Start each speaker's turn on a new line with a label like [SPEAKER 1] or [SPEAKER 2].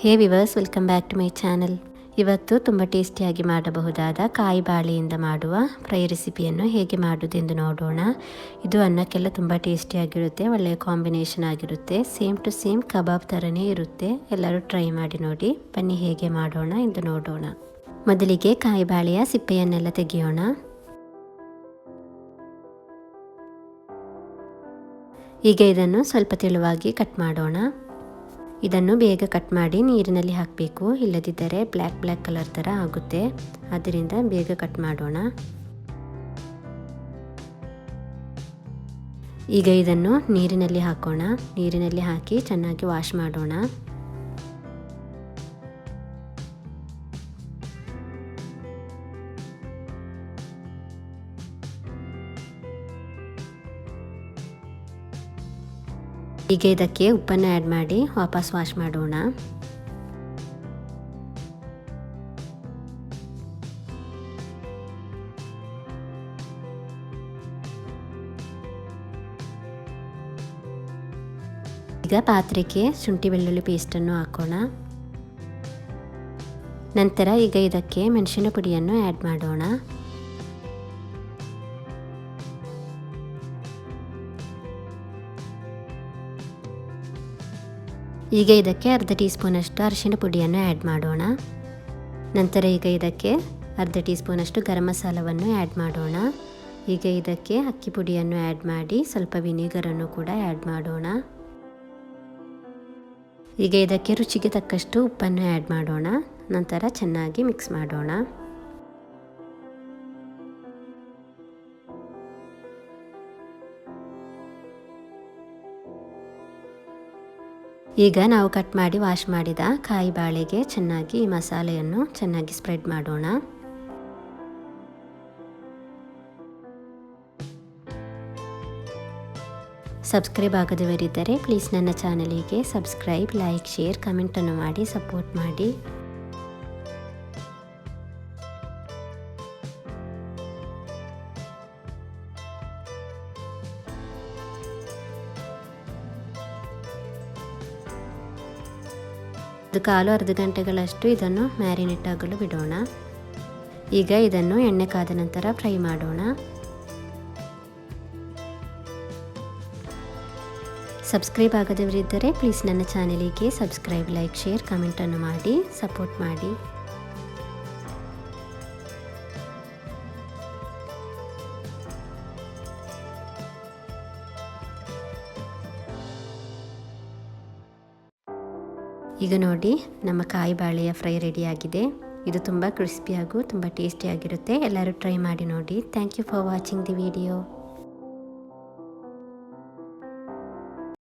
[SPEAKER 1] Hey viewers, welcome back to my channel. ಇವತ್ತು ತುಂಬ ಟೇಸ್ಟಿಯಾಗಿ ಮಾಡಬಹುದಾದ ಕಾಯಿ ಬಾಳೆಯಿಂದ ಮಾಡುವ ಫ್ರೈ ರೆಸಿಪಿಯನ್ನು ಹೇಗೆ ಮಾಡುವುದೆಂದು ನೋಡೋಣ. ಇದು ಅನ್ನಕ್ಕೆಲ್ಲ ತುಂಬ ಟೇಸ್ಟಿಯಾಗಿರುತ್ತೆ, ಒಳ್ಳೆಯ ಕಾಂಬಿನೇಷನ್ ಆಗಿರುತ್ತೆ, ಸೇಮ್ ಟು ಸೇಮ್ ಕಬಾಬ್ ಥರನೇ ಇರುತ್ತೆ. ಎಲ್ಲರೂ ಟ್ರೈ ಮಾಡಿ ನೋಡಿ, ಬನ್ನಿ ಹೇಗೆ ಮಾಡೋಣ ಎಂದು ನೋಡೋಣ. ಮೊದಲಿಗೆ ಕಾಯಿ ಬಾಳೆಯ ಸಿಪ್ಪೆಯನ್ನೆಲ್ಲ ತೆಗೆಯೋಣ. ಈಗ ಇದನ್ನು ಸ್ವಲ್ಪ ತೆಳುವಾಗಿ ಕಟ್ ಮಾಡೋಣ. ಇದನ್ನು ಬೇಗ ಕಟ್ ಮಾಡಿ ನೀರಿನಲ್ಲಿ ಹಾಕಬೇಕು. ಇಲ್ಲದಿದ್ದರೆ ಬ್ಲ್ಯಾಕ್ ಬ್ಲ್ಯಾಕ್ ಕಲರ್ ಥರ ಆಗುತ್ತೆ. ಅದರಿಂದ ಬೇಗ ಕಟ್ ಮಾಡೋಣ. ಈಗ ಇದನ್ನು ನೀರಿನಲ್ಲಿ ಹಾಕೋಣ. ನೀರಿನಲ್ಲಿ ಹಾಕಿ ಚೆನ್ನಾಗಿ ವಾಶ್ ಮಾಡೋಣ. ಈಗ ಇದಕ್ಕೆ ಉಪ್ಪನ್ನು ಆ್ಯಡ್ ಮಾಡಿ ವಾಪಸ್ ವಾಶ್ ಮಾಡೋಣ. ಈಗ ಪಾತ್ರೆಗೆ ಶುಂಠಿ ಬೆಳ್ಳುಳ್ಳಿ ಪೇಸ್ಟನ್ನು ಹಾಕೋಣ. ನಂತರ ಈಗ ಇದಕ್ಕೆ ಮೆಣಸಿನ ಪುಡಿಯನ್ನು ಆ್ಯಡ್ ಮಾಡೋಣ. ಈಗ ಇದಕ್ಕೆ ಅರ್ಧ ಟೀ ಸ್ಪೂನಷ್ಟು ಅರಿಶಿಣ ಪುಡಿಯನ್ನು ಆ್ಯಡ್ ಮಾಡೋಣ. ನಂತರ ಈಗ ಇದಕ್ಕೆ ಅರ್ಧ ಟೀ ಸ್ಪೂನಷ್ಟು ಗರಂ ಮಸಾಲವನ್ನು ಆ್ಯಡ್ ಮಾಡೋಣ. ಈಗ ಇದಕ್ಕೆ ಅಕ್ಕಿ ಪುಡಿಯನ್ನು ಆ್ಯಡ್ ಮಾಡಿ ಸ್ವಲ್ಪ ವಿನಿಗರನ್ನು ಕೂಡ ಆ್ಯಡ್ ಮಾಡೋಣ. ಈಗ ಇದಕ್ಕೆ ರುಚಿಗೆ ತಕ್ಕಷ್ಟು ಉಪ್ಪನ್ನು ಆ್ಯಡ್ ಮಾಡೋಣ. ನಂತರ ಚೆನ್ನಾಗಿ ಮಿಕ್ಸ್ ಮಾಡೋಣ. ಈಗ ನಾವು ಕಟ್ ಮಾಡಿ ವಾಶ್ ಮಾಡಿದ ಕಾಯಿ ಬಾಳೆಗೆ ಚೆನ್ನಾಗಿ ಈ ಮಸಾಲೆಯನ್ನು ಚೆನ್ನಾಗಿ ಸ್ಪ್ರೆಡ್ ಮಾಡೋಣ. ಸಬ್ಸ್ಕ್ರೈಬ್ ಆಗದವರಿದ್ದರೆ ಪ್ಲೀಸ್ ನನ್ನ ಚಾನಲಿಗೆ ಸಬ್ಸ್ಕ್ರೈಬ್, ಲೈಕ್, ಶೇರ್, ಕಮೆಂಟನ್ನು ಮಾಡಿ ಸಪೋರ್ಟ್ ಮಾಡಿ. ಒಂದು ಕಾಲು ಅರ್ಧ ಗಂಟೆಗಳಷ್ಟು ಇದನ್ನು ಮ್ಯಾರಿನೇಟ್ ಆಗಲು ಬಿಡೋಣ. ಈಗ ಇದನ್ನು ಎಣ್ಣೆ ಕಾದ ನಂತರ ಫ್ರೈ ಮಾಡೋಣ. ಸಬ್ಸ್ಕ್ರೈಬ್ ಆಗದವರಿದ್ದರೆ ಪ್ಲೀಸ್ ನನ್ನ ಚಾನಲಿಗೆ ಸಬ್ಸ್ಕ್ರೈಬ್, ಲೈಕ್, ಶೇರ್, ಕಮೆಂಟನ್ನು ಮಾಡಿ, ಸಪೋರ್ಟ್ ಮಾಡಿ. ಈಗ ನೋಡಿ, ನಮ್ಮ ಕಾಯಿ ಬಾಳೆಯ ಫ್ರೈ ರೆಡಿಯಾಗಿದೆ ಇದು ತುಂಬ ಕ್ರಿಸ್ಪಿಯಾಗೂ ತುಂಬ ಟೇಸ್ಟಿಯಾಗಿರುತ್ತೆ ಎಲ್ಲರೂ ಟ್ರೈ ಮಾಡಿ ನೋಡಿ. Thank you for watching the video